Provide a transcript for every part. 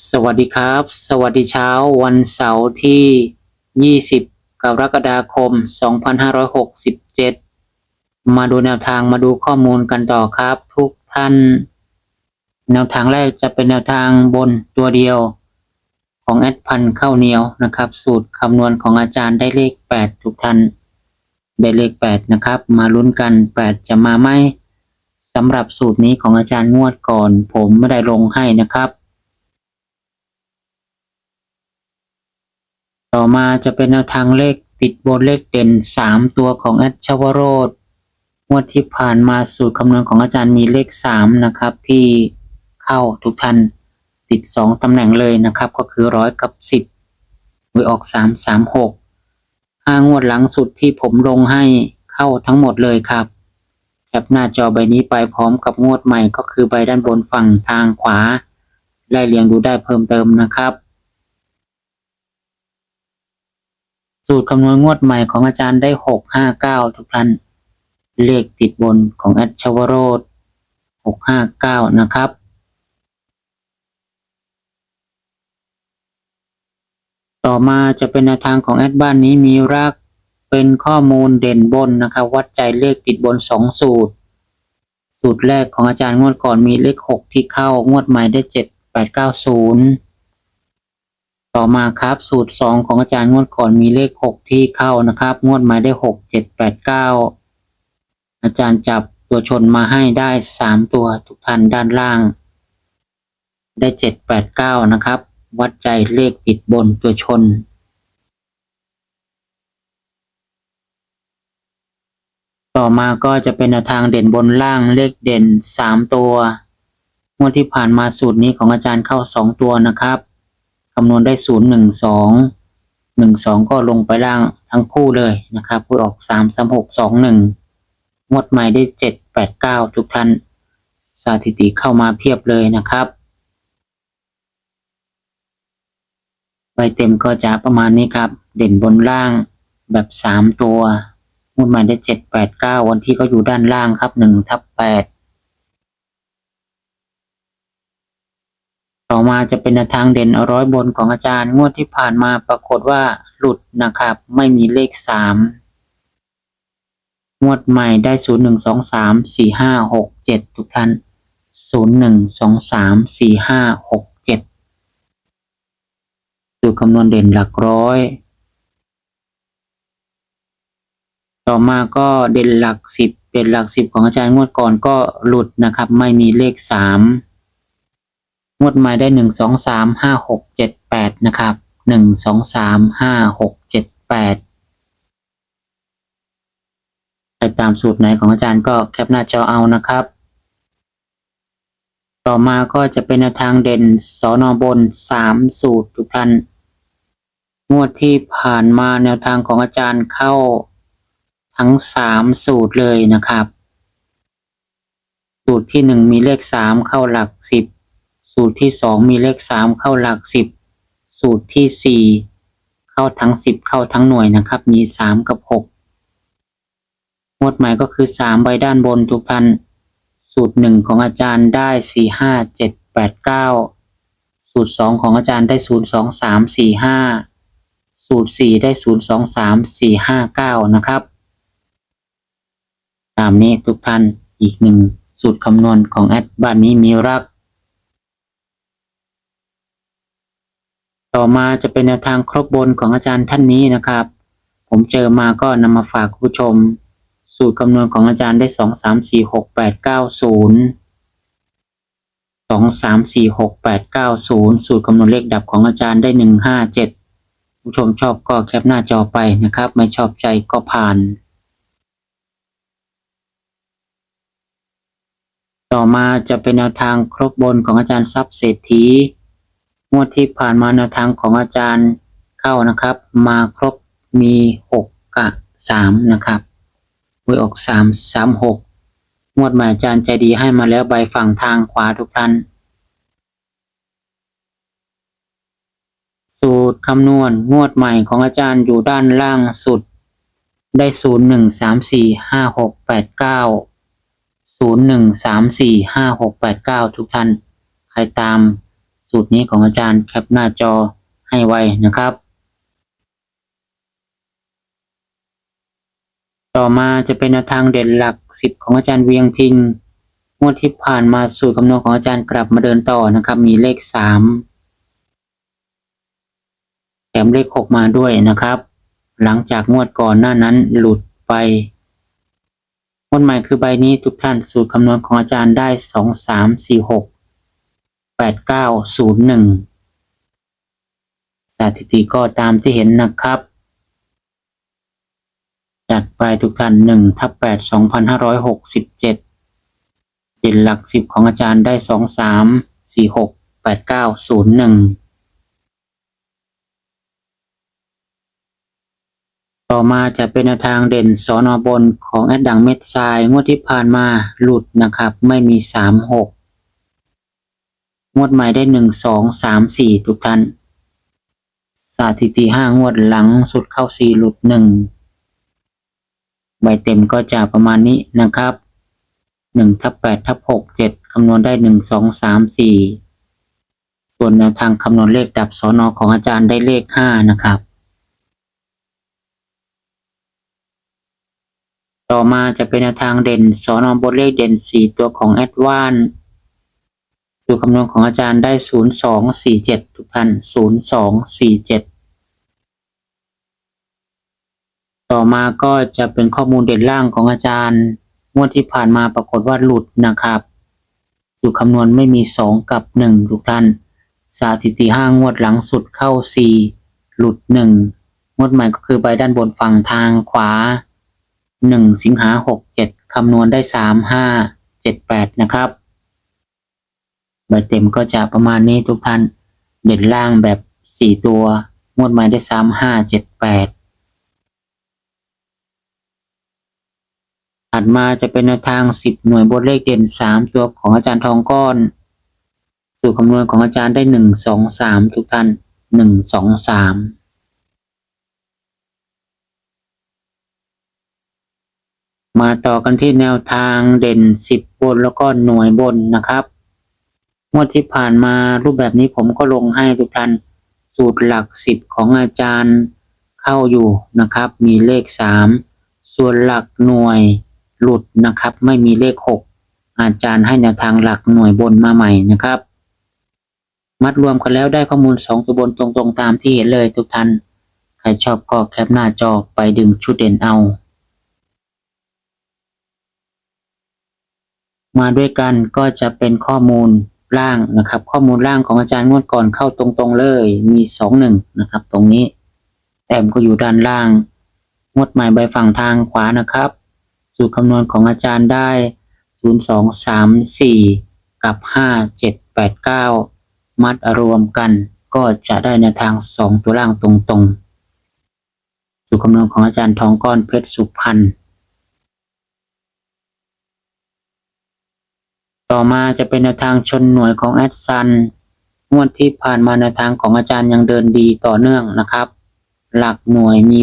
สวัสดีครับ สวัสดีเช้าวันเสาร์ที่ 20 กรกฎาคม 2567 มาดูแนวทางมาดูข้อมูลกันต่อครับ ทุกท่าน แนวทางแรกจะเป็นแนวทางบนตัวเดียว ของแอดพันข้าวเหนียวนะครับ สูตรคำนวณของอาจารย์ได้เลข 8 ทุกท่าน ได้เลข 8 นะครับ มาลุ้นกัน 8 จะมาไหมสำหรับสูตรนี้ของอาจารย์งวดก่อน ผมไม่ได้ลงให้นะครับ ต่อมาจะเป็นแนวทางเลขติดบนเลขเด่น 3 ตัวของแอดชวโรดงวดที่ผ่านมาสูตรคำนวณของอาจารย์มีเลข 3 นะครับ ที่เข้าทุกท่านติด 2ตำแหน่งเลยนะครับ ก็คือร้อยกับ 10หวยออก 3 3 6 5งวดหลังสุดที่ผมลงให้เข้าทั้งหมดเลยครับแคปหน้าจอใบนี้ไปพร้อมกับงวดใหม่ก็คือใบด้านบนฝั่งทางขวาไล่เรียงดูได้เพิ่มเติมนะครับ สูตรคำนวณงวดใหม่ของอาจารย์ได้หกห้าเก้าทุกท่าน เลขติดบนของแอดชวโรดหกห้าเก้านะครับ ต่อมาจะเป็นแนวทางของแอดบ้านนี้มีรักเป็นข้อมูลเด่นบนนะครับ วัดใจเลขติดบนสองสูตร สูตรแรกของอาจารย์งวดก่อนมีเลขหกที่เข้างวดใหม่ได้เจ็ดแปดเก้าศูนย์ ต่อมาครับสูตรสองของอาจารย์งวดก่อนมีเลขหกที่เข้านะครับ งวดมาได้หกเจ็ดแปดเก้าอาจารย์จับตัวชนมาให้ได้สามตัวทุกท่านด้านล่าง ได้เจ็ดแปดเก้านะครับ วัดใจเลขติดบนตัวชน ต่อมาก็จะเป็นทางเด่นบนล่างเลขเด่นสามตัว งวดที่ผ่านมาสูตรนี้ของอาจารย์เข้าสองตัวนะครับ คำนวณได้ศูนย์หนึ่งสองหนึ่งสองก็ลงไปล่างทั้งคู่เลยนะครับเพื่อออกสามสามหกสองหนึ่งงวดใหม่ได้เจ็ดแปดเก้าทุกท่านสถิติเข้ามาเพียบเลยนะครับใบเต็มก็จะประมาณนี้ครับ เด่นบนล่างแบบสามตัวงวดใหม่ได้เจ็ดแปดเก้าวันที่เขาอยู่ด้านล่างครับหนึ่งทับแปด ต่อมาจะเป็นทางเด่นร้อยบนของอาจารย์ งวดที่ผ่านมาปรากฏว่าหลุดนะครับ ไม่มีเลขสามงวดใหม่ได้ศูนย์หนึ่งสองสามสี่ห้าหกเจ็ดทุกท่านศูนย์หนึ่งสองสามสี่ห้าหกเจ็ดสูคำนวณเด่นหลักร้อย ต่อมาก็เด่นหลักสิบเด่นหลักสิบของอาจารย์งวดก่อนก็หลุดนะครับ ไม่มีเลขสาม งวดใหม่ได้หนึ่งสองสามห้าหกเจ็ดแปดนะครับหนึ่งสองสามห้าหกเจ็ดแปดใครตามสูตรไหนของอาจารย์ก็แคปหน้าจอเอานะครับ ต่อมาก็จะเป็นแนวทางเด่นสอนอบนสามสูตรทุกท่านงวดที่ผ่านมาแนวทางของอาจารย์เข้าทั้งสามสูตรเลยนะครับ สูตรที่หนึ่งมีเลขสามเข้าหลักสิบ สูตรที่สองมีเลขสามเข้าหลักสิบสูตรที่สี่เข้าทั้งสิบเข้าทั้งหน่วยนะครับ มีสามกับหกงวดใหม่ก็คือสามใบด้านบนทุกท่านสูตรหนึ่งของอาจารย์ได้สี่ห้าเจ็ดแปดเก้าสูตรสองของอาจารย์ได้ศูนย์สองสามสี่ห้าสูตรสี่ได้ศูนย์สองสามสี่ห้าเก้านะครับ ตามนี้ทุกท่านอีกหนึ่งสูตรคำนวณของแอดบ้านนี้มีรัก ต่อมาจะเป็นแนวทางครบบนของอาจารย์ท่านนี้นะครับ ผมเจอมาก็นำมาฝากคุณผู้ชม สูตรคำนวณของอาจารย์ได้สองสามสี่หกแปดเก้าศูนย์สองสามสี่หกแปดเก้าศูนย์สูตรคำนวณเลขดับของอาจารย์ได้หนึ่งห้าเจ็ดผู้ชมชอบก็แคปหน้าจอไปนะครับ ไม่ชอบใจก็ผ่าน ต่อมาจะเป็นแนวทางครบบนของอาจารย์ทรัพย์เศรษฐี งวดที่ผ่านมาแนวทางของอาจารย์เข้านะครับ มาครบมีหกกับสามนะครับหวยออกสามสามหกงวดใหม่อาจารย์ใจดีให้มาแล้วใบฝั่งทางขวาทุกท่าน สูตรคำนวณงวดใหม่ของอาจารย์อยู่ด้านล่างสุด ได้ศูนย์หนึ่งสามสี่ห้าหกแปดเก้าศูนย์หนึ่งสามสี่ห้าหกแปดเก้าทุกท่าน ใครตาม สูตรนี้ของอาจารย์แคปหน้าจอให้ไวนะครับ ต่อมาจะเป็นแนวทางเด่นหลักสิบของอาจารย์เวียงพิงงวดที่ผ่านมาสูตรคำนวณของอาจารย์กลับมาเดินต่อนะครับ มีเลขสามแถมเลขหกมาด้วยนะครับ หลังจากงวดก่อนหน้านั้นหลุดไปงวดใหม่คือใบนี้ทุกท่านสูตรคำนวณของอาจารย์ได้สองสามสี่หกแปดเก้าศูนย์หนึ่งสถิติก็ตามที่เห็นนะครับ จัดไปทุกท่านหนึ่งทับแปดสองพันห้าร้อยหกสิบเจ็ดเด่นหลักสิบของอาจารย์ได้สองสามสี่หกแปดเก้าศูนย์หนึ่งต่อมาจะเป็นทางเด่นสอนอบนของแอดดังเม็ดทรายงวดที่ผ่านมาหลุดนะครับ ไม่มีสามหก งวดใหม่ได้หนึ่งสองสามสี่ทุกท่านสถิติห้างวดหลังสุดเข้าสี่หลุดหนึ่งใบเต็มก็จะประมาณนี้นะครับหนึ่งทับแปดทับหกเจ็ดคำนวณได้หนึ่งสองสามสี่ส่วนแนวทางคำนวณเลขดับสอนอของอาจารย์ได้เลขห้านะครับ ต่อมาจะเป็นแนวทางเด่นสอนอบนเลขเด่นสี่ตัวของแอดวาน ตัวคำนวณของอาจารย์ได้ศูนย์สองสี่เจ็ดทุกท่านศูนย์สองสี่เจ็ดต่อมาก็จะเป็นข้อมูลเด่นล่างของอาจารย์งวดที่ผ่านมาปรากฏว่าหลุดนะครับสูตรคำนวณไม่มีสองกับหนึ่งทุกท่าน สถิติห้างวดหลังสุดเข้าสี่หลุดหนึ่งงวดใหม่ก็คือใบด้านบนฝั่งทางขวาหนึ่งสิงหาหกเจ็ดคำนวณได้สามห้าเจ็ดแปดนะครับ ใบเต็มก็จะประมาณนี้ทุกท่าน เด่นล่างแบบสี่ตัว งวดใหม่ได้สามห้าเจ็ดแปดถัดมาจะเป็นแนวทางสิบหน่วยบนเลขเด่นสามตัวของอาจารย์ทองก้อน สูตรคำนวณของอาจารย์ได้หนึ่งสองสามทุกท่านหนึ่งสองสามมาต่อกันที่แนวทางเด่นสิบบนแล้วก็หน่วยบนนะครับ งวดที่ผ่านมารูปแบบนี้ผมก็ลงให้ทุกท่านสูตรหลักสิบของอาจารย์เข้าอยู่นะครับ มีเลขสามส่วนหลักหน่วยหลุดนะครับ ไม่มีเลขหกอาจารย์ให้แนวทางหลักหน่วยบนมาใหม่นะครับ มัดรวมกันแล้วได้ข้อมูลสองตัวบนตรงๆตามที่เห็นเลยทุกท่านใครชอบก็แคปหน้าจอไปดึงชุดเด่นเอา มาด้วยกันก็จะเป็นข้อมูล ล่างนะครับ ข้อมูลล่างของอาจารย์งวดก่อนเข้าตรงๆเลย มีสองหนึ่งนะครับ ตรงนี้แต้มก็อยู่ด้านล่าง งวดใหม่ใบฝั่งทางขวานะครับ สูตรคำนวณของอาจารย์ได้ 0 2 3 4 กับ 5 7 8 9 มัดรวมกัน ก็จะได้ในทาง 2 ตัวล่างตรงๆ สูตรคำนวณของอาจารย์ทองก้อนเพชรสุพรรณ ต่อมาจะเป็นแนวทางชนหน่วยของแอดซันงวดที่ผ่านมาแนวทางของอาจารย์ยังเดินดีต่อเนื่องนะครับ หลักหน่วยมี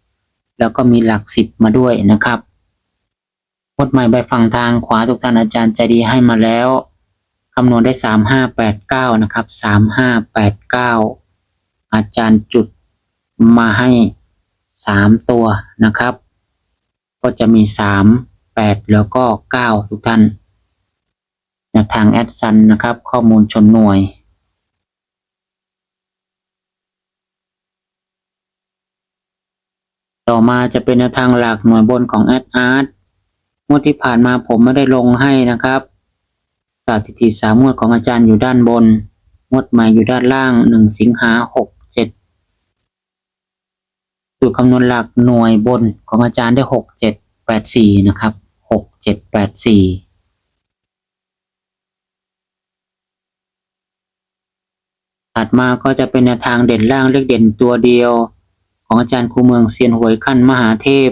6 แล้วก็มีหลัก 10 มาด้วยนะครับงวดใหม่ใบฝั่งทางขวาทุกท่านอาจารย์ใจดีให้มาแล้วคำนวณได้ 3589 นะครับ 3589 อาจารย์จุดมาให้ 3 ตัวนะครับ ก็จะมี 3 8 แล้วก็ 9 ทุกท่าน นวทางแอดซันนะครับ ข้อมูลชนหน่วย ต่อมาจะเป็นแนวทางหลักหน่วยบนของแอดอาร์ตงวดที่ผ่านมาผมไม่ได้ลงให้นะครับสถิติสามงวดของอาจารย์อยู่ด้านบน งวดใหม่อยู่ด้านล่างหนึ่งสิงหาหกเจ็ดสูตรคำนวณหลักหน่วยบนของอาจารย์ได้หกเจ็ดแปดสี่นะครับหกเจ็ดแปดสี่ ถัดมาก็จะเป็นแนวทางเด่นล่างเลขเด่นตัวเดียว ของอาจารย์ครูเมืองเซียนหวยขั้นมหาเทพ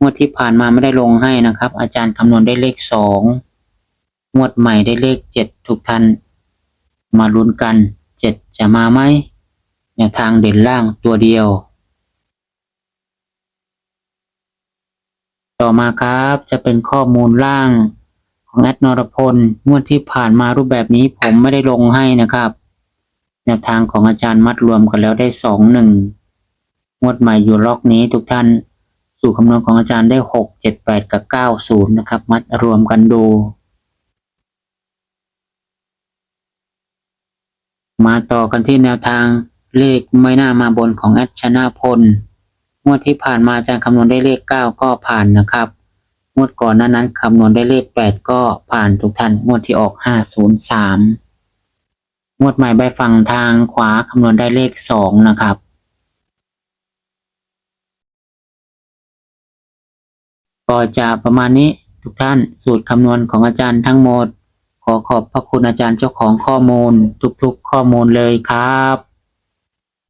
งวดที่ผ่านมาไม่ได้ลงให้นะครับ อาจารย์คำนวณได้เลขสองงวดใหม่ได้เลขเจ็ดทุกท่านมาลุ้นกันเจ็ดจะมาไหมแนวทางเด่นล่างตัวเดียว ต่อมาครับจะเป็นข้อมูลล่างของแอดนรพลงวดที่ผ่านมารูปแบบนี้ผมไม่ได้ลงให้นะครับ แนวทางของอาจารย์มัดรวมกันแล้วได้สองหนึ่งงวดใหม่อยู่ล็อกนี้ทุกท่านสู่คำนวณของอาจารย์ได้หกเจ็ดแปดกับเก้าศูนย์นะครับ มัดรวมกันดู มาต่อกันที่แนวทางเลขไม่น่ามาบนของแอดชนะพลงวดที่ผ่านมาอาจารย์คำนวณได้เลขเก้าก็ผ่านนะครับงวดก่อนนั้นนั้นคำนวณได้เลขแปดก็ผ่านทุกท่านงวดที่ออกห้าศูนย์สาม งวดใหม่ใบฝั่งทางขวาคำนวณได้เลขสองนะครับ ก็จะประมาณนี้ทุกท่านสูตรคำนวณของอาจารย์ทั้งหมด ขอขอบพระคุณอาจารย์เจ้าของข้อมูล ทุกๆข้อมูลเลยครับ